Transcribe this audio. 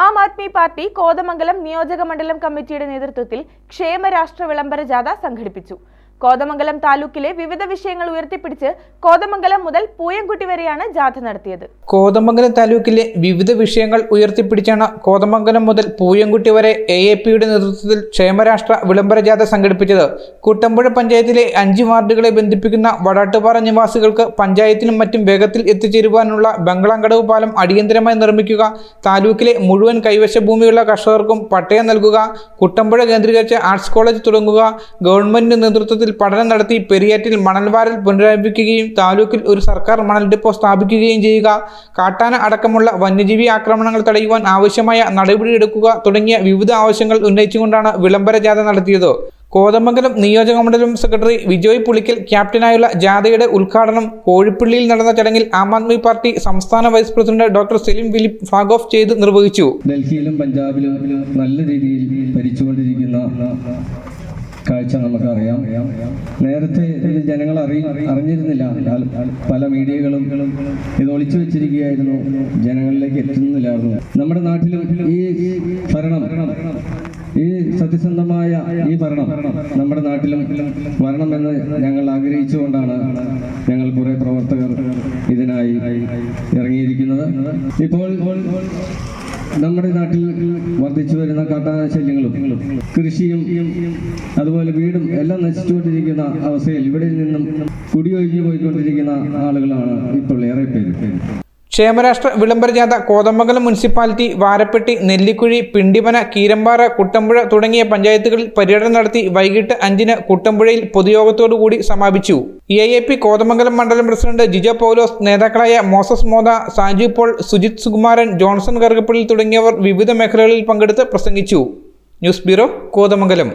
ആം Aadmi party Kothamangalam നിയോജക മണ്ഡലം കമ്മിറ്റിയുടെ നേതൃത്വത്തിൽ ക്ഷേമരാഷ്ട്ര വിളംബര ജാഥ സംഘടിപ്പിച്ചു. കോതമംഗലം താലൂക്കിലെ വിവിധ വിഷയങ്ങൾ ഉയർത്തിപ്പിടിച്ച് കോതമംഗലം മുതൽ പൂയംകുട്ടി വരെയാണ് ജാഥ നടത്തിയത്. കോതമംഗലം താലൂക്കിലെ വിവിധ വിഷയങ്ങൾ ഉയർത്തിപ്പിടിച്ചാണ് കോതമംഗലം മുതൽ പൂയംകുട്ടി വരെ എ എ പിയുടെ നേതൃത്വത്തിൽ ക്ഷേമരാഷ്ട്ര വിളംബര ജാഥ സംഘടിപ്പിച്ചത്. കുട്ടമ്പുഴ പഞ്ചായത്തിലെ അഞ്ച് വാർഡുകളെ ബന്ധിപ്പിക്കുന്ന വടാട്ടുപാറ നിവാസികൾക്ക് പഞ്ചായത്തിനും മറ്റും വേഗത്തിൽ എത്തിച്ചേരുവാനുള്ള ബംഗ്ലാങ്കടവ് പാലം അടിയന്തരമായി നിർമ്മിക്കുക താലൂക്കിലെ മുഴുവൻ കൈവശ ഭൂമിയുള്ള കർഷകർക്കും പട്ടയം നൽകുക കുട്ടമ്പുഴ കേന്ദ്രീകരിച്ച ആർട്സ് കോളേജ് തുടങ്ങുക ഗവൺമെന്റിന്റെ നേതൃത്വത്തിൽ പഠനം നടത്തി പെരിയാറ്റിൽ മണൽവാരൽ പുനരാരംഭിക്കുകയും താലൂക്കിൽ ഒരു സർക്കാർ മണൽ ഡിപ്പോ സ്ഥാപിക്കുകയും ചെയ്യുക. കാട്ടാന അടക്കമുള്ള വന്യജീവി ആക്രമണങ്ങൾ തടയുവാൻ ആവശ്യമായ നടപടിയെടുക്കുക തുടങ്ങിയ വിവിധ ആവശ്യങ്ങൾ ഉന്നയിച്ചുകൊണ്ടാണ് വിളംബര ജാഥ നടത്തിയത്. കോതമംഗലം നിയോജക മണ്ഡലം സെക്രട്ടറി വിജയ് പുളിക്കൽ ക്യാപ്റ്റനായുള്ള ജാഥയുടെ ഉദ്ഘാടനം കോഴിപ്പള്ളിയിൽ നടന്ന ചടങ്ങിൽ ആം ആദ്മി പാർട്ടി സംസ്ഥാന vice president doctor Selim Philip flag off ചെയ്ത് നിർവഹിച്ചു. ഡൽഹിയിലും പഞ്ചാബിലും നല്ല രീതിയിൽ ഭരിച്ചുകൊണ്ടിരിക്കുന്ന കാഴ്ച നമുക്കറിയാം. നേരത്തെ ഇത് ജനങ്ങൾ അറി അറിഞ്ഞിരുന്നില്ല. പല- മീഡിയകളും ഇത് ഒളിച്ചു വെച്ചിരിക്കുകയായിരുന്നു. ജനങ്ങളിലേക്ക് എത്തുന്നില്ലായിരുന്നു. നമ്മുടെ നാട്ടിലും ഈ ഭരണം ഈ സത്യസന്ധമായ ഈ ഭരണം നമ്മുടെ നാട്ടിലും വരണമെന്ന് ഞങ്ങൾ ആഗ്രഹിച്ചുകൊണ്ടാണ് ഞങ്ങൾ കുറെ പ്രവർത്തകർ ഇതിനായി ഇറങ്ങിയിരിക്കുന്നത്. ഇപ്പോൾ നമ്മുടെ നാട്ടിൽ വർദ്ധിച്ചു വരുന്ന കാട്ടാന ശല്യങ്ങളും കൃഷിയും അതുപോലെ വീടും എല്ലാം നശിച്ചുകൊണ്ടിരിക്കുന്ന അവസ്ഥയിൽ ഇവിടെ നിന്നും കുടിയൊഴിഞ്ഞു പോയിക്കൊണ്ടിരിക്കുന്ന ആളുകളാണ് ഇപ്പോൾ ഏറെ പേര്. ക്ഷേമരാഷ്ട്ര വിളംബര ജാഥ കോതമംഗലം മുനിസിപ്പാലിറ്റി വാരപ്പെട്ടി നെല്ലിക്കുഴി പിണ്ടിമന കീരമ്പാറ കുട്ടമ്പുഴ തുടങ്ങിയ പഞ്ചായത്തുകളിൽ പര്യടനം നടത്തി വൈകിട്ട് അഞ്ചിന് കുട്ടമ്പുഴയിൽ പൊതുയോഗത്തോടുകൂടി സമാപിച്ചു. എ എ പി കോതമംഗലം മണ്ഡലം പ്രസിഡന്റ് ജിജോ പൗലോസ് നേതാക്കളായ മോസസ് മോദ സാജു പോൾ സുജിത് സുകുമാരൻ ജോൺസൺ കറുകപ്പള്ളി തുടങ്ങിയവർ വിവിധ മേഖലകളിൽ പങ്കെടുത്ത് പ്രസംഗിച്ചു. News bureau Kothamangalam.